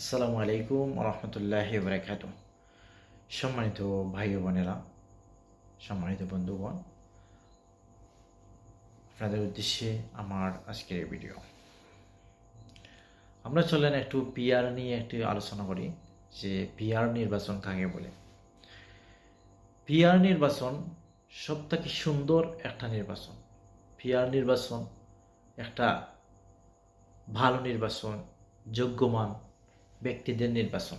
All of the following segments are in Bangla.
আসসালামু আলাইকুম রহমতুল্লাহ বরাকাত সম্মানিত ভাই বোনেরা, সম্মানিত বন্ধুগণ, আপনাদের উদ্দেশ্যে আমার আজকের ভিডিও। আমরা চলেন একটু পিআর নিয়ে একটু আলোচনা করি, যে পিআর নির্বাচন কাকে বলে। পিআর নির্বাচন সব থেকে সুন্দর একটা নির্বাচন। পিআর নির্বাচন একটা ভালো নির্বাচন, যোগ্যমান ব্যক্তিদের নির্বাচন।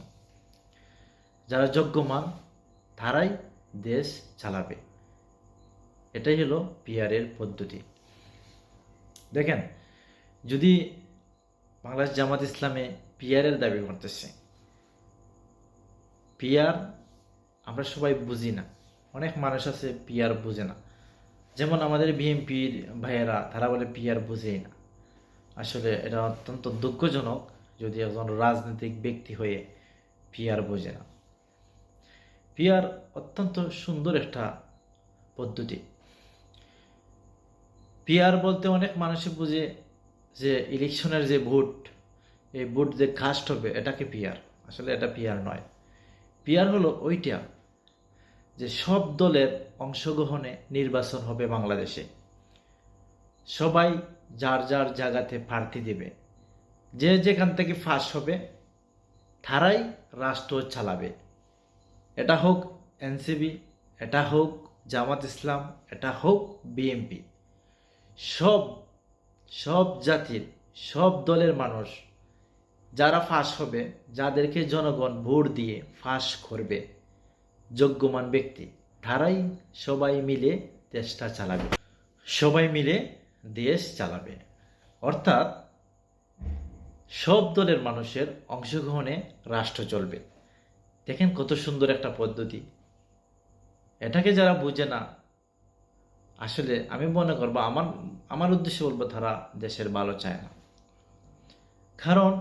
যারা যোগ্যমান তারাই দেশ চালাবে। এটাই হলো পিয়ারের পদ্ধতি। দেখেন, যদি বাংলাদেশ জামাত ইসলামে পিয়ারের দাবি করতেছে পিয়ার আমরা সবাই বুঝি না। অনেক মানুষ আছে পিয়ার বুঝে না। যেমন আমাদের বিএনপির ভাইয়েরা, তারা বলে পিয়ার বুঝেই না। আসলে এটা অত্যন্ত দুঃখজনক যদি একজন রাজনৈতিক ব্যক্তি হয়ে পিয়ার বোঝে না। পিয়ার অত্যন্ত সুন্দর একটা পদ্ধতি। পিয়ার বলতে অনেক মানুষই বুঝে যে ইলেকশনের যে ভোট, এই ভোট যে কাস্ট হবে, এটাকে পিয়ার আসলে এটা পিয়ার নয়। পিয়ার হলো ওইটা যে সব দলের অংশগ্রহণে নির্বাচন হবে বাংলাদেশে। সবাই যার যার জায়গাতে প্রার্থী দেবে। যে যেখান থেকে ফাঁস হবে, তারাই রাষ্ট্র চালাবে। এটা হোক এনসিবি এটা হোক জামাত ইসলাম, এটা হোক বিএমপি সব সব জাতির, সব দলের মানুষ যারা ফাঁস হবে, যাদেরকে জনগণ ভোট দিয়ে ফাঁস করবে, যোগ্যমান ব্যক্তি, তারাই সবাই মিলে দেশটা চালাবে। সবাই মিলে দেশ চালাবে। অর্থাৎ সব দলের মানুষের অংশগ্রহণে রাষ্ট্র চলবে। দেখেন কত সুন্দর একটা পদ্ধতি। এটাকে যারা বুঝে না, আসলে আমি মনে করব আমার আমার উদ্দেশ্যে বলব তারা দেশের ভালো চায় না। কারণ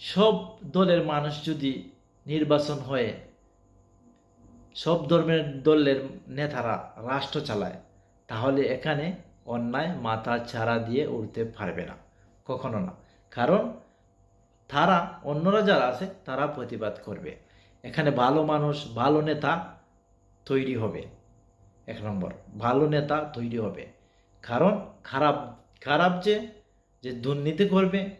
সব দলের মানুষ যদি নির্বাচন হয়ে সব ধর্মের দলের নেতারা রাষ্ট্র চালায়, তাহলে এখানে অন্যায় মাথা ছাড়া দিয়ে উঠতে পারবে না। কখনো না। কারণ তারা, অন্যরা যারা আছে, তারা প্রতিবাদ করবে। এখানে ভালো মানুষ, ভালো নেতা তৈরি হবে। এক নম্বর, ভালো নেতা তৈরি হবে। কারণ খারাপ খারাপ যে যে দুর্নীতি করবে,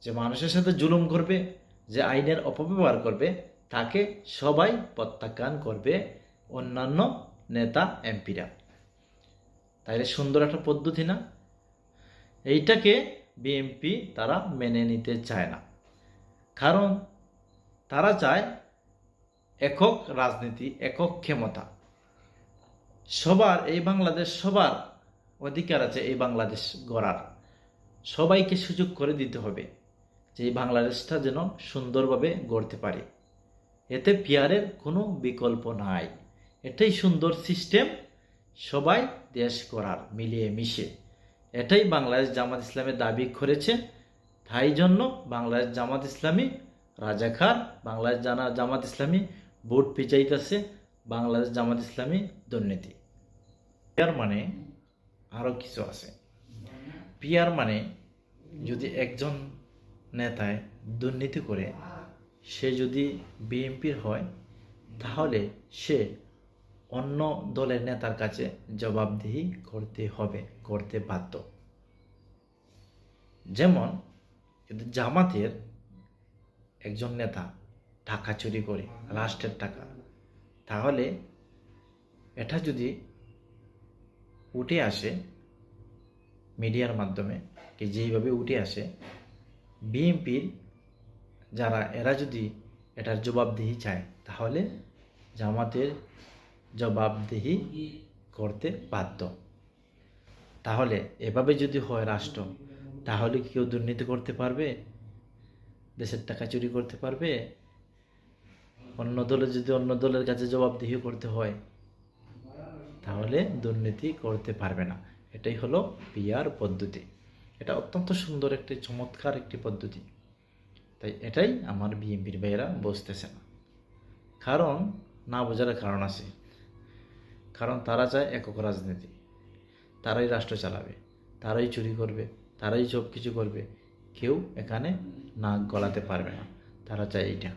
যে মানুষের সাথে জুলুম করবে, যে আইনের অপব্যবহার করবে, তাকে সবাই প্রত্যাখ্যান করবে অন্যান্য নেতা, এমপিরা। তাইলে সুন্দর একটা পদ্ধতি না? এইটাকে বিএমপি তারা মেনে নিতে চায় না। কারণ তারা চায় একক রাজনীতি, একক ক্ষমতা। সবার, এই বাংলাদেশ সবার অধিকার আছে এই বাংলাদেশ গড়ার। সবাইকে সুযোগ করে দিতে হবে যে এই বাংলাদেশটা যেন সুন্দরভাবে গড়তে পারে। এতে পিয়ারের কোনো বিকল্প নাই। এটাই সুন্দর সিস্টেম সবাই দেশ করার মিলিয়ে মিশে। এটাই বাংলাদেশ জামাত ইসলামের দাবি করেছে। তাই জন্য বাংলাদেশ জামাত ইসলামী রাজাখার বাংলাদেশ জানা জামাত ইসলামী ভোট পিচাইতেছে বাংলাদেশ জামাত ইসলামী দুর্নীতি। পিয়ার মানে আরও কিছু আছে। পিয়ার মানে যদি একজন নেতায় দুর্নীতি করে, সে যদি বিএনপির হয়, তাহলে সে অন্য দলের নেতার কাছে জবাবদিহি করতে হবে, করতে বাধ্য। যেমন যদি জামাতের একজন নেতা টাকা চুরি করে, রাষ্ট্রের টাকা, তাহলে এটা যদি উঠে আসে মিডিয়ার মাধ্যমে, কি যেইভাবে উঠে আসে, বিএনপির যারা, এরা যদি এটার জবাবদিহি চায়, তাহলে জামাতের জবাবদিহি করতে বাধ্য। তাহলে এভাবে যদি হয় রাষ্ট্র, তাহলে কেউ দুর্নীতি করতে পারবে? দেশের টাকা চুরি করতে পারবে? অন্য দলে যদি অন্য দলের কাছে জবাবদিহি করতে হয়, তাহলে দুর্নীতি করতে পারবে না। এটাই হলো পিয়ার পদ্ধতি। এটা অত্যন্ত সুন্দর একটি চমৎকার একটি পদ্ধতি। তাই এটাই আমার বিএনপির ভাইয়েরা বুঝতেছে না। কারণ, না বোঝার কারণ আছে। কারণ তারা চায় একক রাজনীতি। তারাই রাষ্ট্র চালাবে, তারাই চুরি করবে, তারাই সব কিছু করবে। কেউ এখানে না গলাতে পারবে না। তারা চায় এইটা।